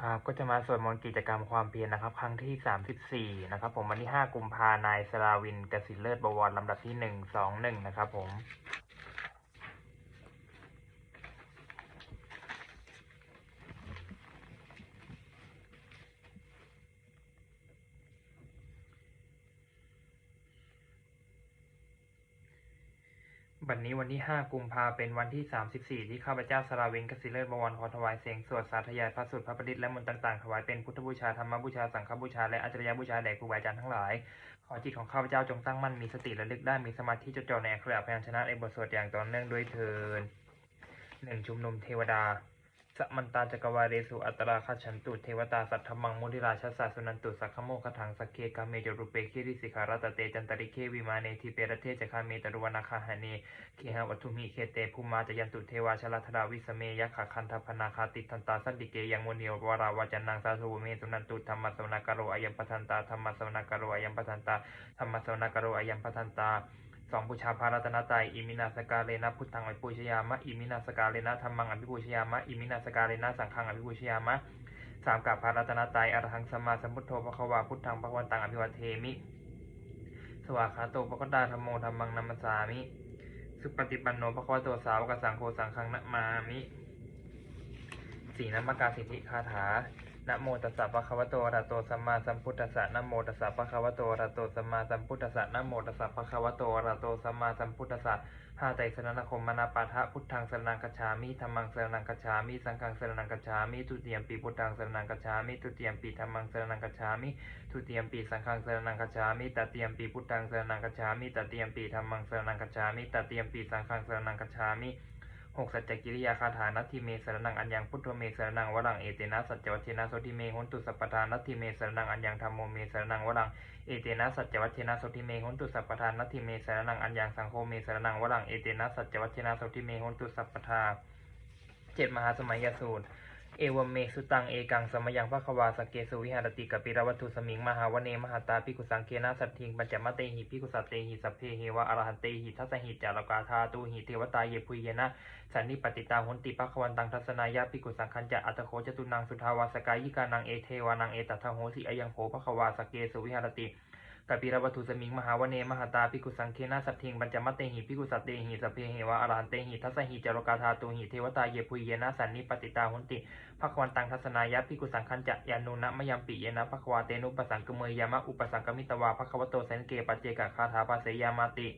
ครับก็จะมาสวดมนต์กิจกรรมความเพียรนะครับ ครั้งที่ 34 นะครับ ผมวันที่ 5 กุมภานายสราวินกสินเลิศบวรลำดับที่ 1 2 1 นะครับผม บัดนนี้วันที่ 5 กุมภาเป็นวันที่ 34 ที่ข้าพเจ้าสราวินกสิเลิศบวรขอถวายเสียงสวดสาธยายพระสุดพระประดิษฐ์และมนต์ต่างๆถวายเป็นพุทธบูชาธรรมบูชาสังฆบูชาและอัจฉริยบูชาแด่ครูบาอาจารย์ทั้งหลาย ขอจิตของข้าพเจ้าจงตั้งมั่นมีสติระลึกได้มีสมาธิจดจ่อในอักขระพยัญชนะในบทสวดอย่างต่อเนื่องด้วยเทินหนึ่งชุมนุมเทวดา สมมันตาจักรวาเรสุอัตราคัจฉันตุเทวตาสัทธมังมุนิราชสาสุนันตุสักขโมคถังสักเคกาเมจรุเปคิริสิขารัตเตจันตริเควิมาเนทิเปรเทจคาเมตรุวนาคาหาเนเคหวัตุมิเคเตภูมาจยันตุเทวาชลธราวิสเมยะขคันทพนาคาติทันตาสันติเกยังโมเนีวราวาจันนังสาสุเมสุนันตุธรรมสวนากโรอายัมปทันตาธรรมสวนากโรอายัมปทันตาธรรมสวนากโรอายัมปทันตา สองบูชาพารัตนตรัยอิมินาสกาเลนะพุทธังอภิปูชยามะอิมินาสกาเลนะธรรมังอภิปูชยามะอิมินาสกาเลนะสังฆังอภิปูชยามะสามกับพารัตนตรัยอรหังสัมมาสัมพุทโธพระควาพุทธังพระวันตังอภิวัตเทมิ สวากขาโตปะกตาธรรมโมธรรมังนัมมสสามิ สุปฏิปันโนพระควาโตสาวกสังโฆสังฆังนะมามิสีนัมมกาสิทธิคาถา นะโมตัสสะภะคะวะโตอะระหะโตสัมมาสัมพุทธัสสะนะโมตัสสะภะคะวะโตอะระหะโตสัมมาสัมพุทธัสสะนะโมตัสสะภะคะวะโตอะระหะโตสัมมาสัมพุทธัสสะห้าไตรสรณคมมนาปาทะพุทธังสรณังคัจฉามิธัมมังสรณังคัจฉามิสังฆังสรณังคัจฉามิทุติยมปีพุทธังสรณังคัจฉามิทุติยมปีธัมมังสรณังคัจฉามิทุติยมปีสังฆังสรณังคัจฉามิตติยมปีพุทธังสรณังคัจฉามิตติยมปีธัมมังสรณังคัจฉามิตติยมปีสังฆังสรณังคัจฉามิ หกสัจจกิริยาคาถานัตถิเมสรนังอัญญังพุทโธเมสรนังวรังเอเตนะสัจจวัชเชนะโสติเมหุนตุสัพพทานัตถิเมสรนังอัญญังธรรมโมเมสรนังวรังเอเตนะสัจจวัชเชนะโสติเมหุนตุสัพพทานัตถิเมสรนังอัญญังสังโฆเมสรนังวรังเอเตนะสัจจวัชเชนะโสติเมหุนตุสัพพทาเจ็ดมหาสมัยยสูตร เอวเมสุตังเอกังสมยังพระควาสเกสุวิหารติกปิรวัตุสมิงมหาวเนมหาตาภิกุสังเคนะสัตถิงปัญจมะเตหิภิกุสัตเตหิสัพเพเฮวะอรหันเตหิทัสสหิจารกาธาตุหิเทวตาเยพุเยนะสันนิปติตาหุนติปัควันตังทัศนายาภิกุสังคัญจะอัตโคจตุนังสุทาวาสกายิกานังเอเทวานังเอตัทโหสิอยังโภพระควาสเกสุวิหารติ กปิรวัตุสมิงมหาวเนมหาตาภิกุสังเคนาสัตถิงบัญจมเตหิภิกุสัตเตหิสัพเพเหวะอรหันเตหิทัสหิจารกาธาตุหิเทวตาเยพุยเยนะสันนิปติตาหุนติภควันตังทัศนายะพิกุสังคัญจะยานุนะมยัมปิเยนะภควาเตนุปสังกเมยยามะอุปสังกมิตวาภควโตเสนเกปัจเจกคาถาปาเสยามาติ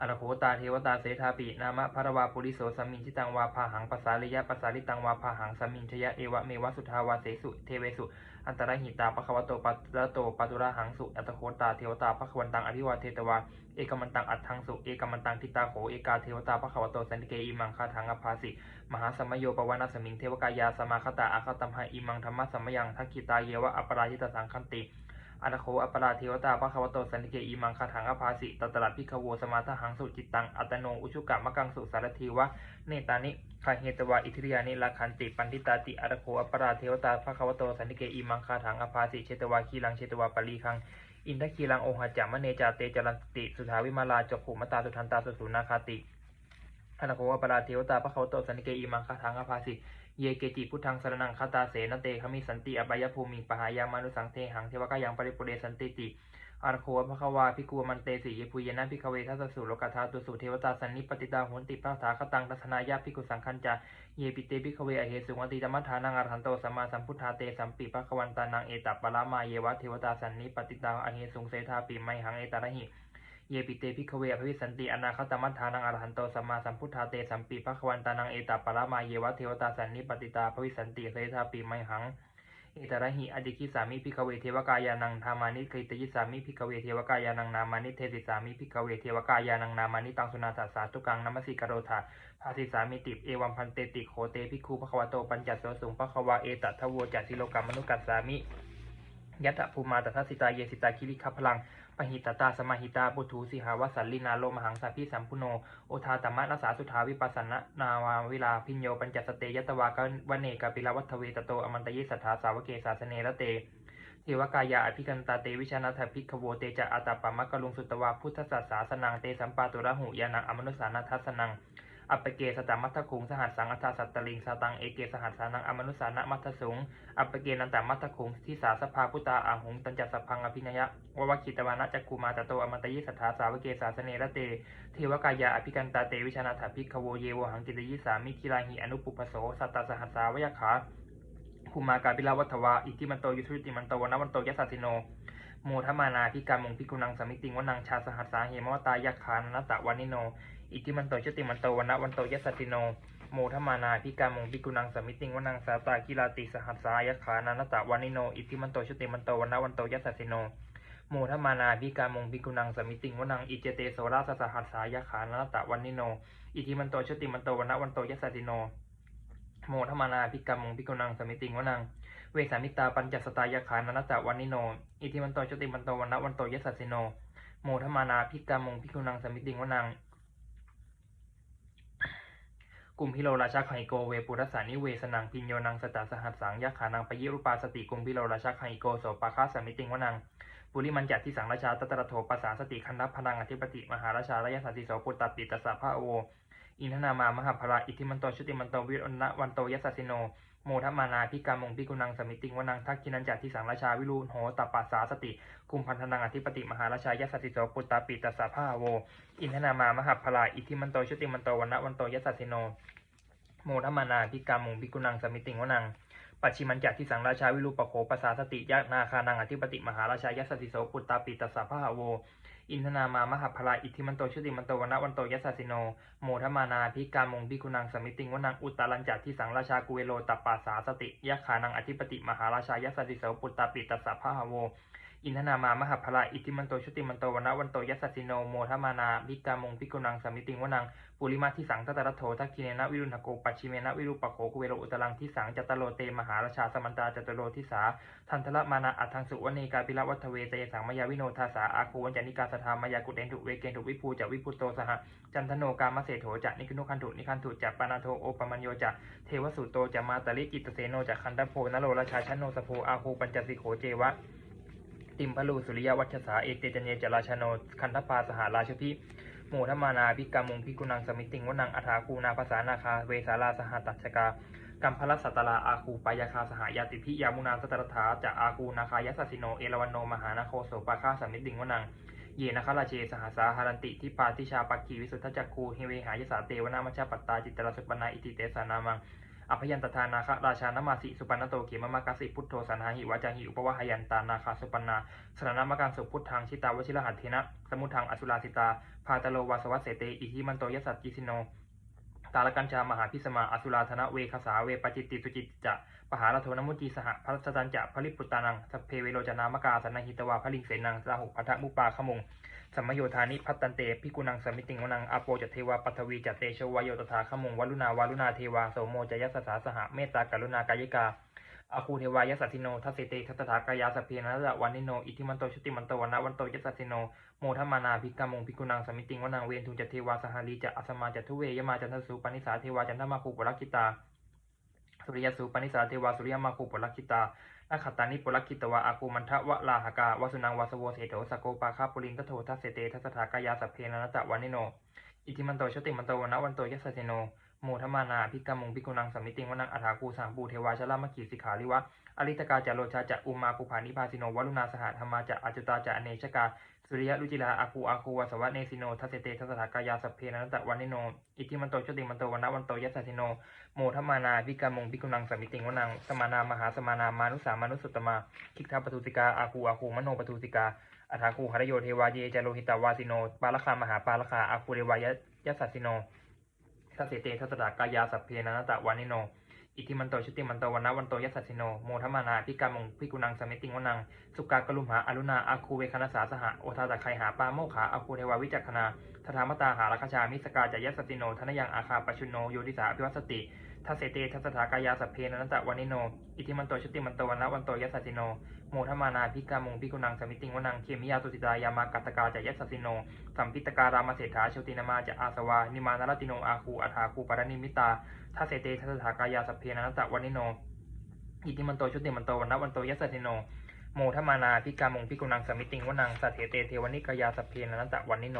อรโคตาเทวตาเสธาปินามะพระวาปุริโสสมิงชิตังวาพาหังปสาลิยะปสาลิตังวาพาหังสมิงชยะเอวะเมวะสุทาวาเสสุเทเวสุ อันตรหิตาภควโตปัตตโตปัตุระหังสุอัตโคตาเทวตาภควันตังอภิวาเทตวาเอกมันตังอัตถังสุเอกมันตังทิตาโขเอกาเทวตาภควโตสันติเกอิมังคาถังอภาสิมหาสมโยปวานาสมิงเทวกายาสมาคตาอาคตัมหะอิมังธรรมะสมยังทักขิตาเยวะอัปราชิตสังคันติ อนาโคอัปราเทวตาปะคะวโตสันติเกอิมังคาถังอภาสิตตระพิคโวสมาทหังสุจิตตังอัตโนอุชุกะมะกังสุสารทีวะเนตานิคาเฮตวะอิทริยานิลาคันติปันติตาติอนาโคอัปราเทวตาปะคะวโตสันติเกอิมังคาถังอภาสิเชตวาคีลังเชตวาปลีคังอินทคีลังโอหะจามะเนจาเตจรันติสุทาวิมาลาจกขุมตาสุทันตาสุสุนาคาติอนาโควปราเทวตาปะเขาโตสันนิเกอิมังคาทังอภาสิ เยเกจิพุทธังสรนังคาตาเสนเตขมิสันติอบายภูมิปหายามานุสังเทหังเทวกายังปริปุเรสันติติอารโควะภควาภิกขุมันเตสีเยปุยนะภิกเวทัสสุโลกาธาตุสุเทวตาสันนิปติตาหุนติปัฏฐาคตังทัศนายาภิกุสังคัญจาเยปิเตภิกเวอเหสุงอติธรรมทานังอรหันโตสัมมาสัมพุทธาเตสัมปิภควันตานังเอตัปปะละมาเยวะเทวตาสันนิปติตาอเหสุงเสธาปิไมหังเอตระหิ เยปิเตพิกเวอภิวิสันติอนาคตมัฏฐานังอรหันโตสัมมาสัมพุทธาเตสัมปีภควันตานังเอตาปรมาเยวะเทวตาสันนิปติตาภวิสันติเสธาปีไมหังเอตระหิอดิคิสามิพิกเวเทวกายานังธามานิคิตยิสามิพิกเวเทวกายานังนามานิเทสิสามิพิกเวเทวกายานังนามานิตังสุนาสสาตุกังนัมสิกโรธาภาสิสามิติเอวัมพันเตติโขเตพิคูภควโตปัญจโสสุงภควาเอตัทโวจัสิโลกรรมนุกัสสามิยัตถภูมาตัสสิตาเยสิตาคิริคพลัง ปหิตตาสมาหิตาปุถุสิหาวสัลลินาโลมหังสัพพิสัมพุโน โอทาตมะนัสสาสุทาวิปัสสนานาวาวิลาพิญโยปัญจสเตยตวากวันเนกาปิลวัตเวตโตอมันตยิสัทธาสาวเกสาสเนระเตเทวกายาอภิกันตาเตวิชานาทภิกขโวเตจะอาตาปปะมะกะลุงสุตวาพุทธสัสสาสนังเตสัมปาตุระหูยานังอมนุสานัทัสนัง อัปเกสตามัทธคุงสหัสสังอัฏฐสัตตลิงสตังเอเกสหัสสานังอมนุสานะมัทธสุงอัปเกนันตมัทธคุงทิสาสภาพุตาอาหุงตัญจัสพังอภินยะววคิตวานะจักคูมาตโตอมตยิสัทธาสาวเกสาสเนระเตเทวกายาอภิกันตาเตวิชนาถาภิกขโวเยวหังกิตยิสามิคิลาหิอนุปุปโสสัตตสหัสสาวยขาภูมากาปิลาวัตวาอิทิมันโตยุทธิติมันโตวนวันโตยัสสสิโนโมทมานาพิการมงพิกุนังสมิติงวนังชาสหัสสาเหมวตายักขานนตะวานิโน อิทิมันโตชติมันโตวันะวันโตยสสติโน โมทมานาพิการมงพิกุนังสมิติงวนังสาตากิลาติสหัสสายขานนตะวานิโน อิทิมันโตชติมันโตวันะวันโตยสสติโน โมทมานาพิการมงพิกุนังสมิติงวนังอิเจเตโสราสสหัสสายขานนตะวานิโน อิทิมันโตชติมันโตวันะวันโตยสสติโนโมทมานาพิกรรมงพิกุนังสมิติงวนัง เวสามิตาปัญจสตายาคานนัตตะวันนิโน อิทิมันโตชติมันโตวันนะวันโตยัสสิโน โมทมานาพิกรรมงพิกุนังสมิติงวนัง กลุ่มพิโรราชาไคโกเวปุรสานิเวสนังพิญโยนังสตาสหัสสังยักขานังปยิรุปาสติกุมพิโรราชาไคโกโสปาคาสมิติงวนังปุริมันจัดที่สังราชาตตระโทปัสสาสติคันธพนังอธิปติมหาราชาระยะสันติโสปุตตปิตสสะพระโออินทนามามหาภราอิทธิมันโตชุติมันโตวิรณะวันโตยัสสสิโน โมทมานาพิกามงพิกุนังสมิติงวนังทักกินันจัตที่สังราชาวิรุณโหตปัสสาสติกุมพันธนังอธิปติมหาราชายัสสิโสปุตตาปิตสสะพระโว อินทนามามหาภราอิทิมันโตชุติมันโตวันนะวันโตยัสสสิโน โมทมานาพิกามงพิกุนังสมิติงวนังปัจฉิมันจักที่สังราชาวิรูปโขปัสสาสติยะนาคานังอธิปติมหาราชายัสสิโสปุตตาปิตสสะพระโว อินทนามามหาภราอิทธิมันโตชุติมันโตวนะวันโตยัสสสิโน โมทมานาพิกามงพิกุณังสมิติงวนังอุตตรัญจัที่สังราชากุเวโลตัปปาสาสติยะขานังอธิปติมหาราชายัสสิเสปุตตาปิตัสสะพะหะโว อินทนามามหาภราอิทธิมันโตชุติมันโตวนะวันโตยัสสสิโน โมทมานาพิกามงพิกุณังสมิติงวนัง ปุริมาที่สังตตระโททักคิเนนะวิรุณโกปัจฉิเมนะวิรูปโขกุเวโลอุตรังที่สังจัตโลเตมหาราชาสมันตาจัตโลทิสาทันทละมานาอัตังสุวเนกาปิละวัฏเวเตยสังมายาวิโนทาสาอาคูวันจานิกาสธามายากุเตนถุเวเกนถุวิภูจะวิพุโตสหจันทโนกามเสโถจะนิคนุคันถุนิคันถุจะปานาโทโอปมัญโยจะเทวสุโตจะมาตลิกิตเสโนจะคันตโพนโรราชาชนโนสโพอาคูปัญจสิโขเจวะติมพลูสุริยวัชสาเอเตจเนจราชโนคันทปาสหราชพิ หมู่ธมานาพิกามุงพิกุนังสมิติงวนังอัฐาคูนาภาษานาคา เวสาราสหตัชกากัมพลสัตตลาอาคูปายาคาสหายาติพิยามุนาสตรถาจะอาคูนาคายสัสสิโนเอราวันโนมหานาโคโสปาคาสมิติงวนังเยนะคาราเชสหสาหารันติทิปาทิชาปักขีวิสุทธจักคูเฮเวหายสาเตวนามัชฌปัตตาจิตตรสุปนาอิติเตสานามัง อภยันตทานาคะราชานามาสิสุปันนโตเขมมากาสิพุทโธสันหาหิวาจาหิอุปวะหยันตานาคาสุปันนาสนานามการสุพุทธังชิตาวชิรหัตเทนะสมุทังอสุราสิตาพาตโลวาสวัสเสเตอิทิมันโตยสัตกิสิโนตาลกัญชามหาพิสมาอสุราธนะเวคสาเวปจิตติสุจิตจะปหาลโทนมุจีสหพัสตันจะพลิปุตตานังสเพเวโรจนามกาสนหิตวาพลิงเสนังสาหุพัทธมุปาขมง สัมมโยธานิพัตตันเตพิกุนังสมิติงวนังอโปจเทวาปัทวีจเตชวายโยตถาขมงวลุนาวาลุนาเทวาโสโมจยัสสาสหเมตตากรุณากายิกาอาคูเทวายสัสสิโนทัสเสเตทัตถากายาสพเพนะระวันนิโน อิทิมันโตชุติมันโตวันวันโตยัสสิโน โมทมานาภิกามงพิกุนังสมิติงวนังเวนทุจเทวาสหาลีจะอัสมาจัทุเวยมาจันทสุปนิสาเทวาจันทมาคูปรักกิตา สุริยสุปนิสาเทวาสุริยมาคูปรักกิตา นาขตานิปุรคิตวะอากูมันทะวะลาหกาวสุนังวาสโวเสโถสโกปาคาปุรินทโททัสเสเตทัสถากายาสพเพนะนะตะวานิโน อิทิมันโตชติมันโตวนะวันโตยัสเสโน โมทมานาพิกามุงพิกุนังสมิติงวนังอัฐากูสังปูเทวาชลามกิสิขาลิวะอริตกาจะโลชาจะอุมาปุภานิพาสิโนวัลุนาสหธรรมาจะอจุตาจะอเนชกาสุริยะรุจิลาอาคูอาคูวสวะเนสิโนทัสเสเตทัสถากายาสพเพนะนตะวานิโน อิทิมันโตชติมันโตวันวันโตยัสสิโน โมทมานาพิกามงพิกุนังสมิติงวนังสมานามหาสมานามานุสามานุสุตตมาคิกทาปทุติกาอาคูอาคูมโนปทุติกาอัฐาคูหรโยเทวาเยจโลหิตาวาสิโน ปาลคามหาปาลคาอาคูเรวายะยัสสิโน ทัสเสเตทัสสะกายาสัพเพนะตะวานิโน อิทิมันโตชุติมันโตวันนะวันโตยัสสิโน โมทมานาพิกามงพิกุนังสมิติงวนัง สุกากลุมหาอรุณาอาคูเวคณสาสหะโอทาตะไคหาปาโมขาอาคูเทวาวิจักขณาทธามตาหาราคชามิสกาจายัสสติโน ธนยังอาคาปชุนโนโยติสาพิวัสติ ทัสเสเตทัสสถากายาสัพเพนะนตะวานิโน อิทิมันโตชุติมันโตวันนะวันโตยัสสิโน โมทมานาพิกามงพิกุนังสมิติงวนังเคมิยาตุสิตายามากัตกาจะยัสสิโน สัมพิตการามเศรษฐาโชตินามาจะอาสวา นิมานารติโนอาคูอัฐาคูปารณิมิตาทัสเสเตทัสสถากายาสัพเพนะนตะวานิโน อิติมันโตชุติมันโตวันนะวันโตยัสสิโน โมทมานาพิกามงพิกุนังสมิติงวนังสัตเถเตเทวนิกายาสัพเพนะนตะวันนิโน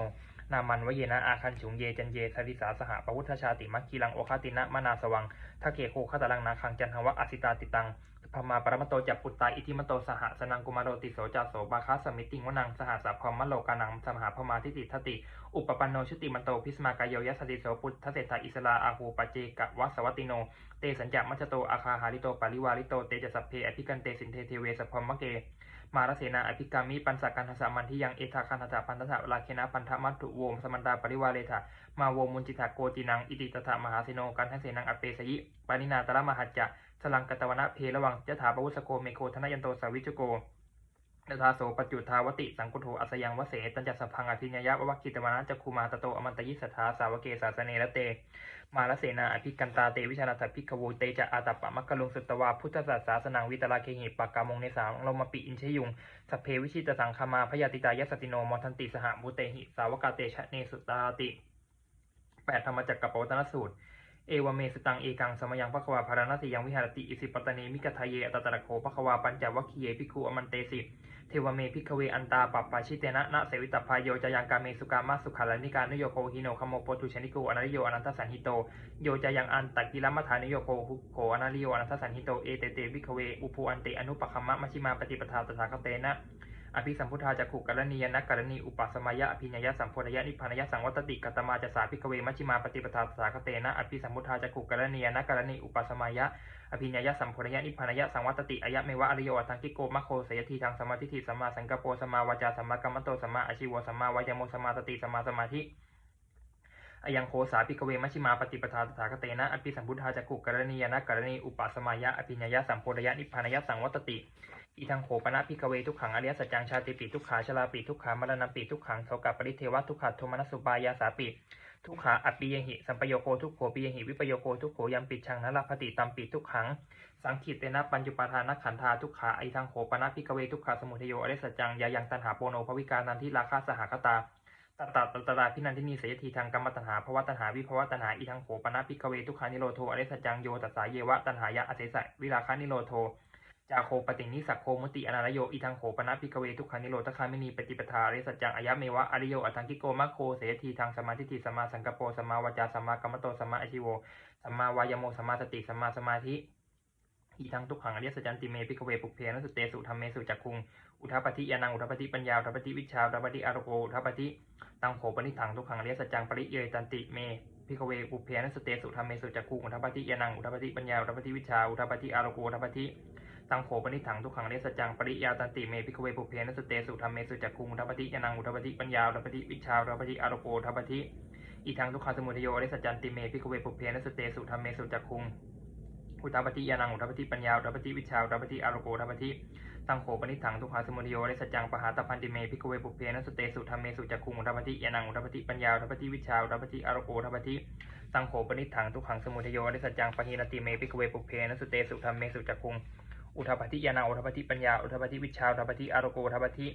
นามันวเยนะอาคันฉุงเยจันเยสริสาสหปพุทธชาติมัคคีลังโอคาตินะมนาสวังทะเกโคคาตลังนาคังจันทวะอสิตาติตังพมาปรมตโตจักปุตตาอิทิมโตสหสนังกุมารโรติโสจาโสบาคาสมิติงวนังสหสัพพมโลกานังสมหาพมาทิติทติ อุปปันโนชุติมันโตพิสมากายโยยัสติโสปุทะเศรษฐาอิสลาอาหูปเจกะวัสวัติโน เตสัญจมัชโตอาคาหาริโตปาริวาริโตเตจะสัพเพอภิกันเตสินเทเทเวสพพมะเก มารเสนาอภิกามิปัญสกันทสามันที่ยังเอทาคันทะพันธะลาเคนะพันธมัตถุโวมสมันตาปริวาเลทะมาโวมุนจิตาโกตินังอิติตถามหาสิโนกันทัเสนังอเปสยิปานินาตระมหัจจะสลังกตวนะเพระวังยะถาปวุสโกเมโคธนยันโตสาวิจโก นทาโสปจุทาวติสังกุโทอัสยังวเสตัญจสัพพังอภิญญยะววัคคิตวนะจักคุมาตโตอมันตยิสัทธาสาวเกสาสเนระเต มาลเสนาอภิกันตาเตวิชานาถพิกวูเตจะอาตปะมัคคลุงสุตวาพุทธศาสาสนังวิตราเคหิปากามงในสามลมปิอินชยุงสเพวิชิตสังคมาพยาติตายสติโนมทันติสหมุเตหิ สาวกาเตชะเนสุตาติแปดธรรมจักรกับปวัตนสูตรเอวเมสตังเอกังสมยังภควาภารณติยังวิหารติอิสิปตเนมิกทายเยอตตระโคภควาปัญจวัคคีเยภิกขุอมันเตสิ เทวเมพิกเวอันตาปัปปาชิเตนะนะเสวิตพายโยจายังกาเมสุกามาสุขาลานิการนโยโคหิโนคโมโปตุชนิโกอนาริโยอนันทสันหิโตโยจายังอันตักิลมัฐานโยโคหุโคอนาริโยอนันทสันหิโตเอเตเตพิกเวอุภูอันเตอนุปคัมมะมัชิมาปฏิปทาตถาคเตนะ อภิสัมพุทธาจักขุกรณียนักกรณีอุปสมายะอภิญญยสัมโพธยะนิพพานยสังวัตติกัตมาจะสาพิกเวมัชิมาปฏิปทาตถาคเตนะอภิสัมพุทธาจักขุกรณียนักกรณีอุปสมายะอภิญญยสัมโพธยะนิพพานยสังวัตติอายะเมวะอริโยอัตถังกิโกมะโคสยทีทางสมาธิทิสัมมาสังกปโปสัมมาวาจาสัมมากัมมันโตสัมมาอาชีวสัมมาวายโมสัมมาสติสัมมาสมาธิอยังโคสาพิกเวมัชิมาปฏิปทาตถาคเตนะอภิสัมพุทธาจักขุกรณียนักรณีอุปสมายะอภิญญยสัมโพธยะนิพพานยสังวัตติ อีทังโขปนะพิกเวทุกขังอริยสัจจังชาติปิทุกขาชลาปิทุกขามรณปิทุกขังโสกปริเทวะทุกขัโทมนัสสุปายาสาปิทุกขาอัปปิยหิสัมปโยโคทุกโขปิยหิวิปโยโคทุกโขยัมปิชังนลภติตัมปิทุกขังสังขิตเตนะปัญจุปาทานขันธาทุกขาอีทังโขปนะพิกเวทุกขาสมุทโยอริยสัจจังยายังตันหาโปโนภวิการนันทิราคาสหคตาตตตตตตาพินันทินีเสยทีทางกรรมตัณหาภวตัณหาวิภวตัณหาอีทังโขปนะพิกเวทุกขานิโรโทอริยสัจจังโยตัสสาเยวะตัณหายะอเสสะวิราคานิโรโท จาโคปตินิสักโคมุติอนาลโยอีทังโขปนะพิกเวทุกขานิโรธคามินีปฏิปทาอริสัจจังอายะเมวะอริโยอัตังกิโกมะโคเสทีทางสมาธิติสมาสังกปโปสมาวาจาสมากัมมโตสมาอชิโวสมาวายโมสมาสติสมาสมาธิอีทังทุกขังอริยสัจจันติเมพิกเวปุเพนสุเตสุธรรมเมสุจักคุงอุทาปฏิยานังอุทาปฏิปัญญาอุทาปฏิวิชาอุทาปฏิอารโกอุทาปฏิตังโขปนิถังทุกขังอริยสัจจังปริเยตันติเมพิกเวปุเพนสุเตสุธรรมเมสุจักคุงอุทาปฏิยานังอุทาปฏิปัญญาอุทาปฏิวิชาอุทาปฏิอารโกอุทาปฏิ ตังโขปนิถังทุกขังเนสจังปริยาตันติเมพิกเวปุเพนสเตสุธรรมเมสุจักคุงอุทปฏิยนังอุทัปฏิปัญญาอุทปฏิวิชาอุทปฏิอารโกอุทปฏิอีทังทุกขังสมุทโยอริสจันติเมพิกเวปุเพนสเตสุธรรมเมสุจักคุงอุทปฏิยานังอุทัปฏิปัญญาอุทปฏิวิชาอุทปฏิอารโกอุทปฏิตังโขปนิถังทุกขังสมุทโยอริสจังปหาตพันติเมพิกเวปุเพนสเตสุธรรมเมสุจักคุงอุทปฏิยานังอุทัปฏิปัญญาอุทปฏิวิชาอุทปฏิอารโกอุทปฏิตังโขปนิถังทุกขังสมุทโยอริสจังปหินติเมพิกเวปุเพนสเตสุธรรมเมสุจักคุง อุทปฏิยานาอุทปฏิปัญญา อุทปฏิวิชา อุทปฏิอารโกอุทปฏิ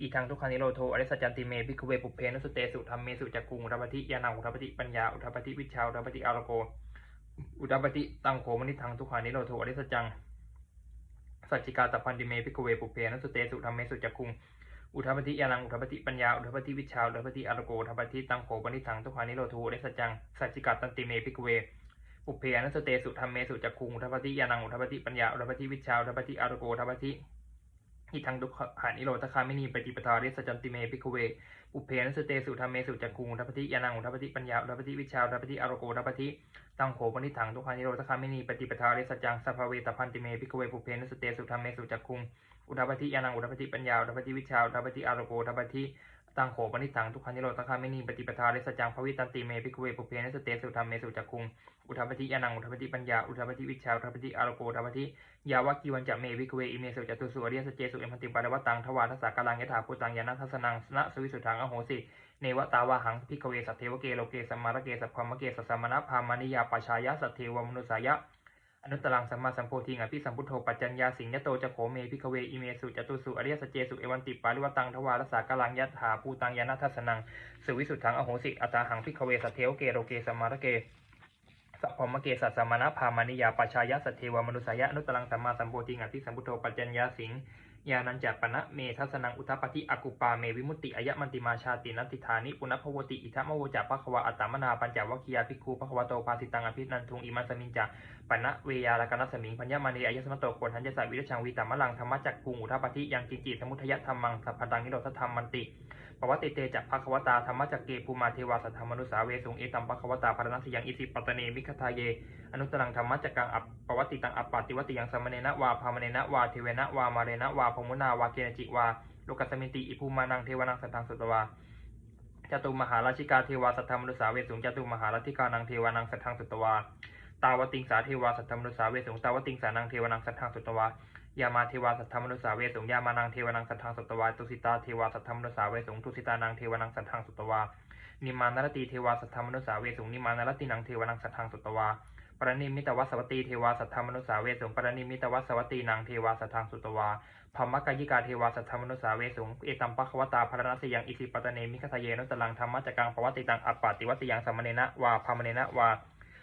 อีทางทุกขานิโรโทอริสจันติเมพิกเวปุเพนุสเตสุธรรมเมสุจักกุงอุทปฏิยานาอุทปฏิปัญญา อุทปฏิวิชา อุทปฏิอารโก อุทปฏิตังโขมนิทังทุกขานิโรโทอริสจังสัจจิกาตพันติเมพิกเวปุเพนุสเตสุธรรมเมสุจักกุงอุทปฏิยานังอุทปฏิปัญญา อุทปฏิวิชา อุทปฏิอารโก อุทปฏิตังโขมนิทังทุกขานิโรโทอริสจังสัจจิกาตันติเมพิกเว ปุเพนัสเตสุธรรมเมสุจักคุงอุทปฏิยานังอุทปฏิปัญญาอุทปฏิวิชาอุทปฏิอารโกอุทปฏิอิทังดุขหานิโรธคามินีปฏิปทาเรสจันติเมพิกเวปุเพนัสเตสุธรรมเมสุจักคุงอุทปฏิยานังอุทปฏิปัญญาอุทปฏิวิชาอุทปฏิอารโกอุทปฏิตังโขปนิถังทุกขานิโรธคามินีปฏิปทาเรสจังสัพพเวตพันติเมพิกเวปุเพนัสเตสุธรรมเมสุจักคุงอุทปฏิยานังอุทปฏิปัญญาอุทปฏิวิชาอุทปฏิอารโกอุทปฏิ ตังโขปนิถังทุกขานิโรธคามินีปฏิปทาเรสจังภวิตันติเมพิกเวปุเพนสเตสุธรรมเมสุจักคุงอุทัปฏิยานังอุทัปฏิปัญญาอุทัปฏิวิชาอุทัปฏิอารโกอุทัปฏิยาวกิวันจะเมวิกเวอิเมสุจัตุสุอริยสเจสุเอมพันติปารวตังทวาทสากาลังยถาพุตังยานัทัสนังสนะสวิสุทังอโหสิเนวตาวาหังพิกเวสัตเทวเกโลเกสัมมารเกสัพพมเกสัสสมณพามานิยาปชายะสัตเทวมนุสายะ อนุตตรังสัมมาสัมโพธิงอภิสัมพุทโธปัจจัญญาสิงยโตจะโขเมพิกเวอิเมสุจตุสุอริยสเจสุเอวันติปาริวตังทวารสากาลังยัตถาภูตังยานัทัสนังสุวิสุทธังอโหสิอัตตาหังพิกเวสเทวเกโรเกสัมมารเกสัพพมเกสัสสมณพามานิยาปชายะสเทวมนุสายะอนุตตรังสัมมาสัมโพธิงอภิสัมพุทโธปัจจัญญาสิง ยานันจปณะเมทัสนังอุทปปฏิอกุปาเมวิมุตติอายะมันติมาชาตินันติธานิปุณพวติอิทัมโวจะภควาอัตตมนาปัญจวัคคียาภิกขุภควโตภาสิตังอภินันทุงอิมันสมินจะปณะเวยาลกนัสสมิงพัญญมานีอายสมโตโกทัญญสัวิรชังวีตัมมะลังธรรมจักกุงอุทปปฏิยังกินจิตสมุทยธรรมังสัพพังนิโรธธรรมมันติ ปวัติเตจะภควตาธรรมจักเกภูมาเทวาสัทธรรมนุสาเวสุงเอตัมภควตาพารณสยังอิสิปตเนมิคทาเย อนุตตรังธรรมจักกังอัปปวัติตังอัปปาติวติยังสมเนนะวาพามเนนะวาเทเวนะวามาเรนะวาพมุนาวาเกณจิวาโลกัสมินติอิภูมานังเทวานังสัทธังสุตวาจตุมหาราชิกาเทวาสัทธรรมนุสาเวสุงจตุมหาราชิกานังเทวานังสัทธังสุตวาตาวติงสาเทวาสัทธรรมนุสาเวสุงตาวติงสานังเทวานังสัทธังสุตวา ยามาเทวาสัทธมนุสาเวสุงยามานังเทวานังสัทธังสุตวาตุสิตาเทวาสัทธมนุสาเวสุงตุสิตานังเทวานังสัทธังสุตวานิมานารตีเทวาสัทธมนุสาเวสุงนิมานารตินังเทวานังสัทธังสุตวาปรณิมิตวัสวัตตีเทวาสัทธมนุสาเวสุงปรณิมิตวัสวัตตีนางเทวาสัทธังสุตวาพมมกายิกาเทวาสัทธมนุสาเวสุงเอตัมปะควตาพารณสยังอิสิปตเนมิคทะเยนุตลังธรรมจักกังปวัตติตังอัปปติวัติยังสัมมเนนะวาพามเนนะวา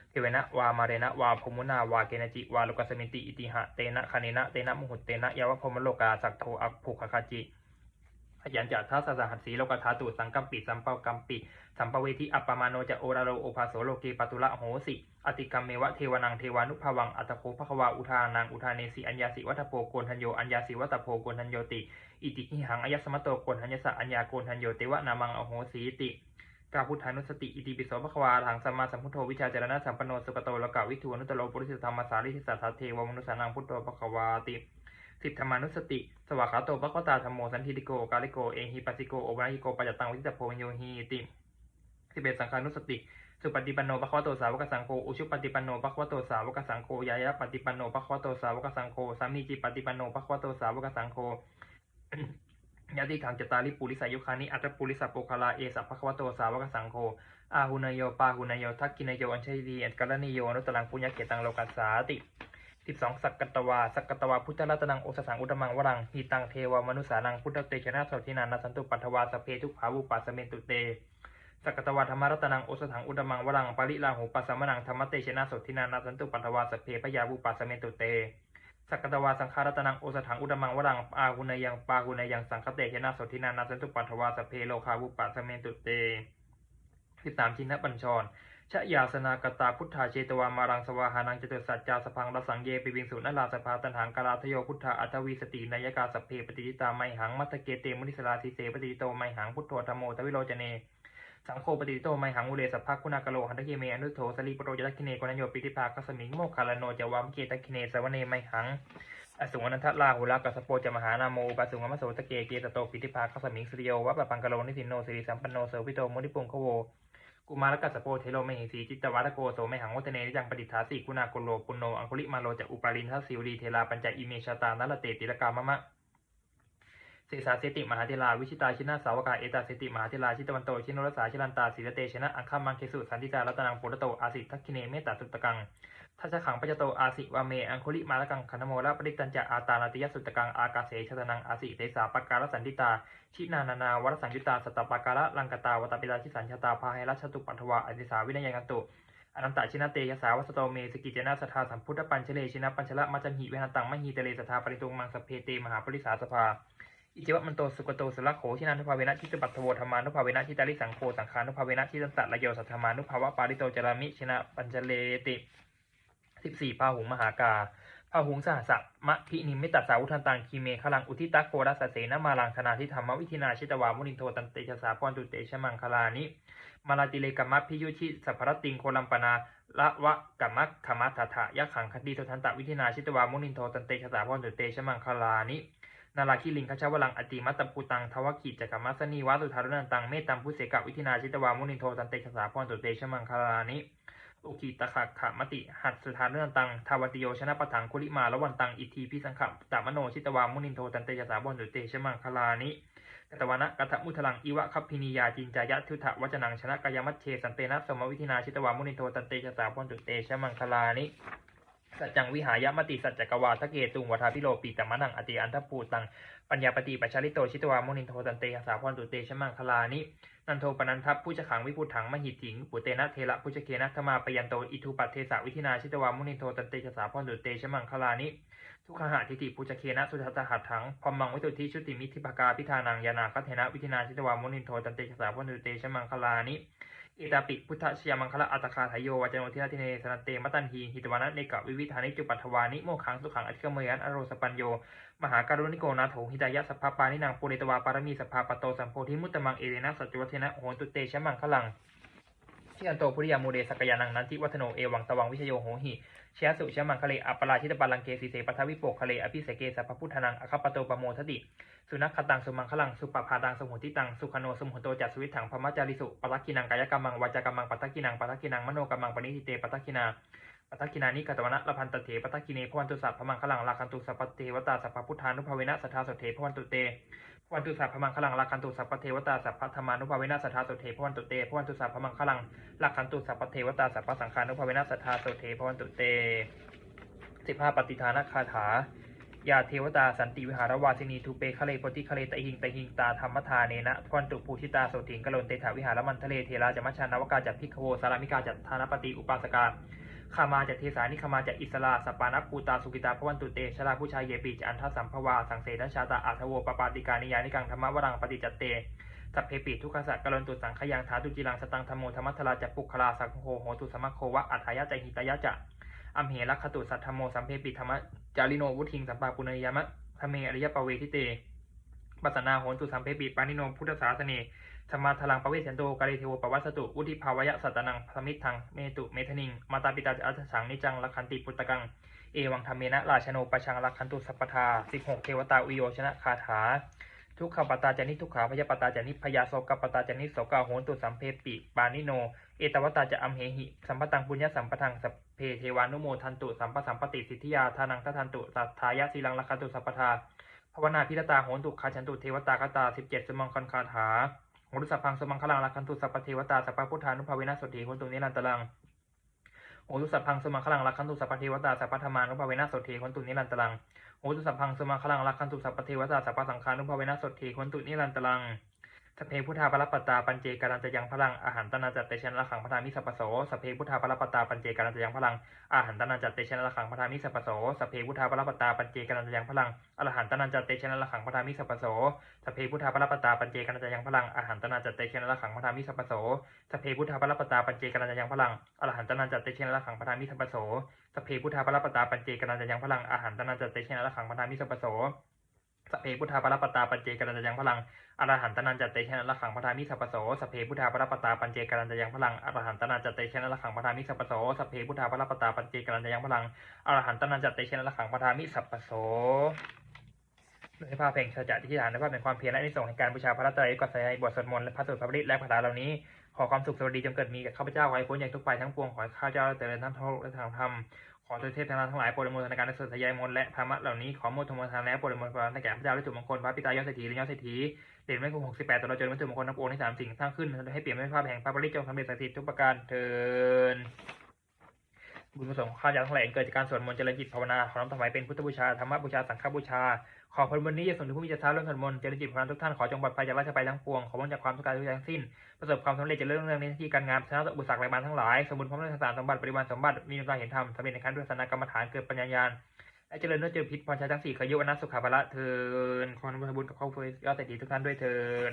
เทเวนะวามาเรนะวาพมุนาวาเกณจิวาลุกัสมิติอิติหะเตนะคเนนะเตนะมุหุตเตนะยาวพมโลกาสักโทอัปภุคคาจิขยันจัตทัสสะหัสสีโลกธาตุสังกัมปิสัมเปากัมปิสัมภเวทิอัปปมาโนจะโอราโรโอภาโสโลเกปตุละโหสิอติกรรมเมวะเทวนังเทวานุภวังอัตโคภควาอุทานังอุทาเนสิอัญญาสิวัตโพโกนทัญโยอัญญาสิวัตโพโกนทัญโยติอิติหิหังอายสมโตโกนทัญญสะอัญญาโกนทัญโยเตวะนามังอโหสีติ กาพุทธานุสติ อิติปิโสภควาทางสัมมาสัมพุทโธ วิชาจารณะสัมปันโน สุกโตโลกาวิทูนุตโลปุริสธรรมสาริทิสัทธเทวมนุสานังพุทโธภควาติ สิทธมานุสติ สวากขาโตภควตาธรรมโม สันทิติโก กาลิโก เอหิปัสสิโก โอวาหิโกปัจจตังวิจิตโพโยหีติสิเอ็ดสังฆานุสติ สุปฏิปันโนภควโตสาวกสังโฆ อุชุปฏิปันโนภควโตสาวกสังโฆ ยายะปฏิปันโนภควโตสาวกสังโฆ สามีจิปฏิปันโนภควโตสาวกสังโฆ ยะติขังจตาริปุริสายุคานิอัตตปุริสัพโปคาลาเอสัพภควโตสาวกสังโฆอาหุนายโยปาหุนายโยทักกินายโยอัญชัยดีอันกรณีโยอนุตตังปุญญเกตังโลกัสสาติสิบสองสักกตวาสักกตวาพุทธรัตนังโอสสังอุตมังวรังหิตังเทวามนุสานังพุทธเตชนะสทินานาสันตุปัทวาสเพทุกขาวุปัสเมนตุเตสักกตวาธรรมรัตนังโอสถังอุตมังวรังปริลาหูปัสสมนังธรรมเตชนะสทินานาสันตุปัทวาสพเพพยาวุปัสสเมนตุเต สักกตวาสังฆารัตนังโอสถังอุตมังวรังอาหุนยังปาหุนยังสังคเตชนะสทินานาสันตุปัทวาสเพโลคาวุปัสสเมนตุเตสิบสามชินะบัญชรชะยาสนากตาพุทธาเชตวามารังสวาหานังจตุสัจจาสพังรสังเยปิวิงสุนลาสภาตันหังกาลาทโยพุทธาอัตวีสตินายกาสเพปฏิจิตาไมหังมัตเกเตมุนิสลาทิเสปฏิจิโตไมหังพุทโธธโมทวิโรจเน สังโฆปฏิจิโตไมหังอุเลสภาคุณากโลหันตะเกเมอนุโทสลีปโรจตัคคิเนกนัญโยปิติภาคัสมิงโมคาลโนจวามเกตัคคิเนสวเนไมหังอสุงอนันทลาหุลากัสโปจะมหานาโมปัสสุงอมโสตะเกเกตโตปิติภาคัสมิงสริโยวัปปะปังกโลนิสินโนสิริสัมปันโนเสวิโตมุนิปุงขโวกุมารกัสโปเทโลเมหิสีจิตวัตโกโสเมหังวัตเนนิจังปฏิทาสีคุณาโกโลปุโนอังคุลิมาโลจะอุปารินทัสสิวรีเทลาปัญจอิเมชาตานัลเตติลกามะมะ เสสาเสติมหาเทลาวิชิตาชินาสาวกาเอตาเสติมหาเทลาชิตวันโตชินรสาชิลันตาศิรเตชนะอังคามังเคสุสันติตารัตนังปุรโตอาสิทักคิเนเมตตาสุตตะกังทัชขังปัจโตอาสิวาเมอังคุลิมาลกังคณโมละปริตัญจะอาตานาติยสุตตะกังอากาเสชตนังอาสิเตสาปการสันติตา ชินานานาวรสังยุตตาสตปาการะลังกตาวตปิตาชิสัญชาตาพาให้รัชตุปัทวะอธิสาวินัยกันตุอนันตชินาเตยสาวัสโตเมสกิเจนะสทาสัมพุทธปัญชเลชินะปัญชละมัจจหิเวหันตังมหีเตเลสทาปริตุงมังสเพเตมหาปริสาสภา อิจิวะมันโตสุกโตสุลโขชินานุภาเวนะชิตปัตถโวธรรมานุภาเวนะชิตาริสังโฆสังขานุภาเวนะชิตันตะระโยสัทธมานุภาวะปาริโตจารามิชนะปัญชเลติสิบสี่พาหุงมหากาพาหุงสหัสสะมะพินิมิตตสาวุทันตังคีเมฆลังอุทิตักโกรัสเสนมาลังธนาทิธรรมวิธินาชิตวามุนินโทตันเตชะสาพรตุเตชมังคลานิมาลาติเลกัมมะพิยุชิสัพพรติงโคลัมปนาละวะกัมมะขมัตถะยะขังคดีโททันตวิธินาชิตวามุนินโทตันเตชะสาพรตุเตชมังคลานิ นาราคิลิงคชาวลังอติมัตตภูตังทวกิจจักรมัสนีวาสุธารุนันตังเมตตัมพุเสกวิธินาชิตวามุนินโทตันเตชสาพรตุเตชมังคลานิอุกิตะขะขะมติหัตสุธาเนื่องตังทาวติโยชนะปะถังคุลิมาละวันตังอิทีพิสังขะตามโนชิตวามุนินโทตันเตยสาบอนดุเตชมังคลานิกตวานะกัตมุทลังอิวะคัพพินียาจินจายะทุถะวัจนังชนะกายมัชเชสันเตนะสมวิธินาชิตวามุนินโทตันเตชสาบอนดุเตชมังคลานิ สัจจังวิหายมติสัจจกวาทะเกตุงวัฏาพิโลปีตมะนังอติอันทภูตังปัญญาปฏิปัชาลิโตชิตวามุนินโทตันเตหสาพรตุเตชมังคลานินันโทปนันทัพผู้จะขังวิพุถังมหิถิงปุเตนะเทระผู้จะเคนะธมาปยันโตอิทุปัตเทสาวิธินาชิตวามุนินโทตันเตชะสาพรตุเตชมังคลานิทุกขหาทิฏฐิผู้จะเคนะสุทัตหัตถังพรหมังวิตุทธิชุติมิทิภกาพิธานังยานาคัเทนะวิธินาชิตวามุนินโทตันเตชะสาพรตุเตชมังคลานิ เอตาปิพุทธชยมังคละอัตคาทายโยวาจโนทินาทิเนสนเตมตันหีหิตวานะเนกะวิวิธานิจุปัทวานิโมขังสุขังอธิกมยันอโรสปัญโย มหาการุณิโกนาโถหิตายะสัพพปานินางปุเรตวาปารมีสัพพปโตสัมโพธิมุตตมังเอเรนะสัจจวัฒนะโหนตุเตชมังคลังที่อันโตพุริยามูเดสกยานังนันทิวัฒโนเอวังตวังวิชโยโหหิเชียสุชมังคะเลอัปปราชิตปาลังเกสีเสปทวิโปกคะเลอภิเสเกสัพพพุทธนังอคปโตปโมทติ สุนัขขตังสุมังคลังสุปปาตังสมุทิตังสุขโนสมุหโตจัตสวิถังพมจาริสุปัตกินังกายกรรมังวาจากรรมังปัตกินังปัตกินังมโนกรรมังปณิทิเตปัตกินาปัตกินานิกตวนะละพันตเถปัตกิเนพวันตุสัพพมังคลังลาคันตุสัพพเทวตาสัพพพุทธานุภาเวนะสัทธาสเทพวันตุเตพวันตุสัพพมังคลังลาคันตุสัพพเทวตาสัพพธรรมานุภาเวนะสัทธาสเทพวันตุเตพวันตุสัพพมังคลังลาคันตุสัพพเทวตาสัพพสังฆานุภาเวนะสัทธาสเทพวันตุเตสิบห้าปฏิทานคาถา ยาเทวตาสันติวิหารวาสินีทูเปคะเลปติคะเลตะหิงตะหิงตาธรรมทาเนนะพรตุภูชิตาโสถิงกะโลนเตถาวิหารมันทะเลเทราจะมัชชานวกาจัดพิกโวสารามิกาจัดธานปฏิอุปาสกาขามาจัดเทสานิขามาจัดอิสลาสปานัปูตาสุกิตาพวันตุเตชลาผู้ชายเยปีจอันทสัมภวาสังเสนชาตาอัทโวปปาติกานิยานิกังธรรมวรังปฏิจัตเตสัพเพปิทุกขสักกะโลนตุสังขยังถาตุจิรังสตังธรรมโมธรรมัทลาจัปุคลาสังโฆโหตุสมะโควะอัฏฐายะใจหิตายะจะอัมเหรักขตุสัทธโมสัมเพปิธรรม จาริโนวุทิงสัมปาปุเนยยมะธเมอริยปเวทิเตปัสนาโหนตุสัมเพปิปานิโนพุทธศาสเนธรรมาทลังปเวสันโตกาเลเทโวปวัสสตุอุทิภาวยะสัตตนังสมิทังเมตุเมทนิงมาตาปิตาอัตสังนิจังลักขันติปุตตะกังเอวังธรรมเมนะราชโนปชังลักขันตุสัพทาสิบหกเทวตาอุโยชนะคาถา ทุกขปตาจานิทุกขาพยาปตาจานิพยาโสกปตาจานิโสกาโหนตุสัมเพปิปานิโน เอตวตาจะอัมเหหิสัมปตังปุญญสัมปทังสัพ เพเทวานุโมทันตุสัมปสัมปติสิทธิยาทานังทัทันตุสัทธายะสีลังลักขันตุสัพพทาภาวนาพิรตาโหนตุคาชันตุเทวตากตาสิบเจ็ดสมังคันคาถาโหรุสัพพังสมังคลังลักขันตุสัพพเทวตาสัพพพุทธานุภาเวนะสติโหตุนิรันตลังโหรุสัพพังสมังคลังลักขันตุสัพพเทวตาสัพพธรรมานุภาเวนะสติโหนตุนิรันตลังโหรุสัพพังสมังคลังลักขันตุสัพพเทวตาสัพพสังฆานุภาเวนะสติโหนตุนิรันตลัง สเพพุทธาปรปตาปัญเจการันจะยังพลังอาหารตนาจัตเตชนละขังพระธามิสัพโสสเพพุทธาปรปตาปัญเจการันจะยังพลังอาหันตนันจัตเตชนละขังพระธามิสัพโสสเพพุทธาปรปตาปัญเจกันันจะยังพลังอรหันตนันจัตเตชนละขังพระธามิสัพโสสเพพุทธาปรปตาปัญเจกันันจะยังพลังอาหันตนันจัตเตชนละขังพระธามิสัพโสสเพพุทธาปรปตาปัญเจกันันจะยังพลังอรหันตนันจัตเตชนละขังพระธามิสัพโสสเพพุทธาปรปตาปัญเจกันันจะยังพลังอาหันตนันจัตเตชนละขังพระธามิสัพโส สเพพุทธาปรปตตาปัญเจกันันจะยังพลังอรหันตนันจัตเตชนะละขังพระธามิสัพโสสเพพุทธาปรปตาปัญเจกันันจะยังพลังอรหันตนันจัตเตชนะละขังพระธามิสัพโสสเพพุทธาปรปตาปัญเจกันันจะยังพลังอรหันตนันจัตเตชนะละขังพระธามิสัพโสโดยภาพเพลงสัจจะที่ฐานในภาพเป็นความเพียรและนิสงส์แห่งการบูชาพระตรัยก็ใส่บทสวดมนต์และพระสูตรพระบริตและคาถาเหล่านี้ ขอความสุขสวัสดีจงเกิดมีกับข้าพเจ้าขอให้พ้นจากทุกภัยทั้งปวงขอให้ข้าพเจ้าเจริญทั้งโลกและทางธรรม ขอเทพทั้งหลายทั้งหลายโปรดอนุโมทนาการในสุดสยายมนและธรรมะเหล่านี้ขอโมทนาทานและโปรดอนุโมทนาในแก่พระเจ้าและจุมงคลพระปิตายอดเศรษฐีและยอดเศรษฐีเด่นไม่คงหกสิบแปดตลอดจนวัตถุมงคลทั้งปวงในสามสิ่งสร้างขึ้นให้เปลี่ยนเป็นภาพแห่งพระบริจงสำเร็จสถิตทุกประการเทินบุญประสงค์ข้าวจ้าทั้งหลายเกิดจากการสวดมนต์เจริญจิตภาวนาขอน้อมถวายเป็นพุทธบูชาธรรมบูชาสังฆบูชา ขอผลบุญนี้จะส่งถึงผู้มีจิตศรัทธาเรื่องสวดมนต์เจริญจิตภาวนทุกท่านขอจงปลอดภัยจากราชภัยทั้งปวงขอพ้นจากความทุกข์กายทุกอย่างทั้งสิ้นประสบความสำเร็จเจริญรุ่งเรื่องในที่การงานชนะอุปสรรคไรบานทั้งหลายสมบูรณ์พร้อมด้วยสารสมบัติปริมาณสมบัติมีความเห็นธรรมสำเร็จในขั้นด้วยสนากรรมฐานเกิดปัญญายาณและเจริญด้วยเจริญพิษพรชัยทั้งสี่ขยุวนะสุขาภละเทินขออนุโมทนาบุญกับครอบครัวยอดเศรษฐีทุกท่านด้วยเทิน